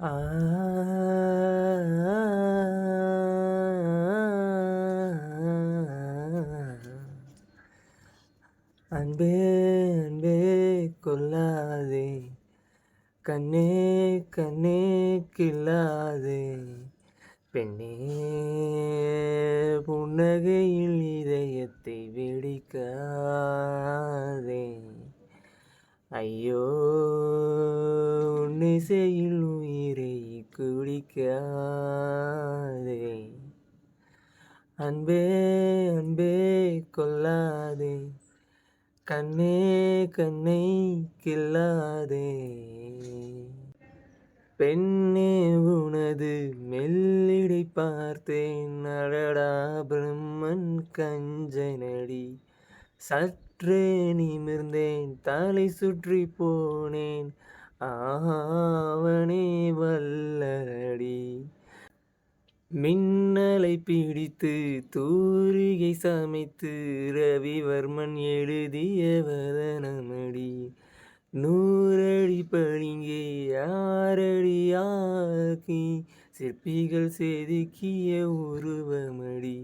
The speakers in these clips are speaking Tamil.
அன்பே அன்பே கொல்லாதே. கண்ணே கண்ணே கில்லாதே. பெண்ணே புன்னகையில் இதயத்தை வெடிக்காதே. ஐயோ நிசையில் உயிர் குடிக்காதே. அன்பே அன்பே கொல்லாதே. கண்ணே கண்ணை கில்லாதே. பெண்ணே உனது மெல்லிடை பார்த்தேன். அடடா பிரம்மன் கஞ்சனடி. சற்றே நிமிர்ந்தேன். தலை சுற்றி போனேன். ஆவனே வல்லரடி மின்னலை பிடித்து தூரிகை சமைத்து ரவிவர்மன் எழுதிய வதனமடி. நூறடி பளிங்கே ஆறடி ஆக்கி சிற்பிகள் செதுக்கிய உருவமடி.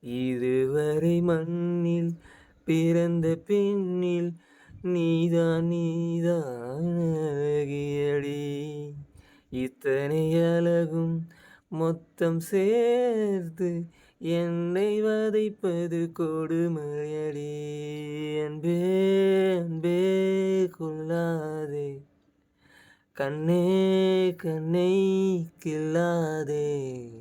இதுவரை மண்ணில் பிறந்த பெண்ணில் நீதான் நீதான் அழகியடி இத்தனை அழகும் மொத்தம் சேர்த்து என்னை வதைப்பது கொடுமையடி. அன்பே அன்பே கொள்ளாதே. கண்ணே கண்ணை கில்லாதே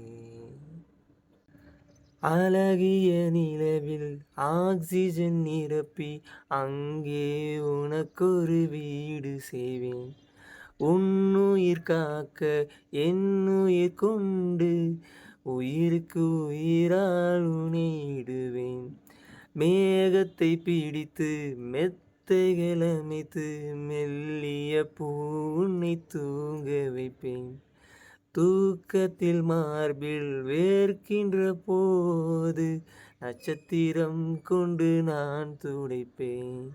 அழகிய நிலவில் ஆக்சிஜன் நிரப்பி அங்கே உனக்கொரு வீடு செய்வேன் உன்னுயிர் காக்க என்னுயிர் கொண்டு உயிருக்கு உயிரால் உனையிடுவேன். மேகத்தை பிடித்து மெத்தைகள் அமைத்து மெல்லிய பூ உன்னை தூங்க வைப்பேன். தூக்கத்தில் மார்பில் வேர்க்கின்ற போது நட்சத்திரம் கொண்டு நான் துடைப்பேன்.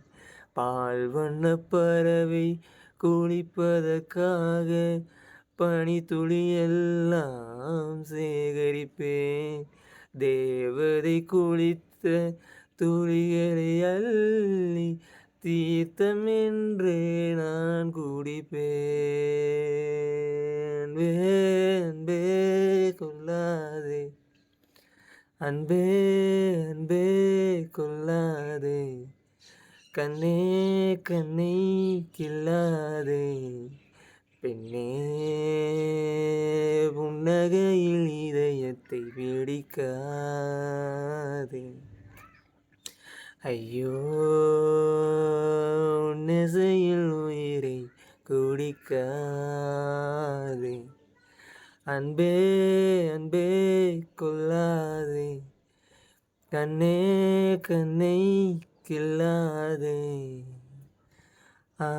பால் வண்ண பறவை குளிப்பதற்காக பனி துளியெல்லாம் சேகரிப்பேன். தேவதை குளித்த துளிகளை அள்ளி தீர்த்தம் என்றே நான் குடிப்பேன். அன்பே கொள்ளாதே. அன்பே அன்பே கொள்ளாதே. கண்ணே கண்ணை கில்லாதே பெண்ணே புன்னகையில் இதயத்தை பிடிக்காதே ஐயோ நெசையில் உயிரை குடிக்கா அன்பே அன்பே கொள்ளாதே. கண்ணே கண்ணை கில்லாதே ஆ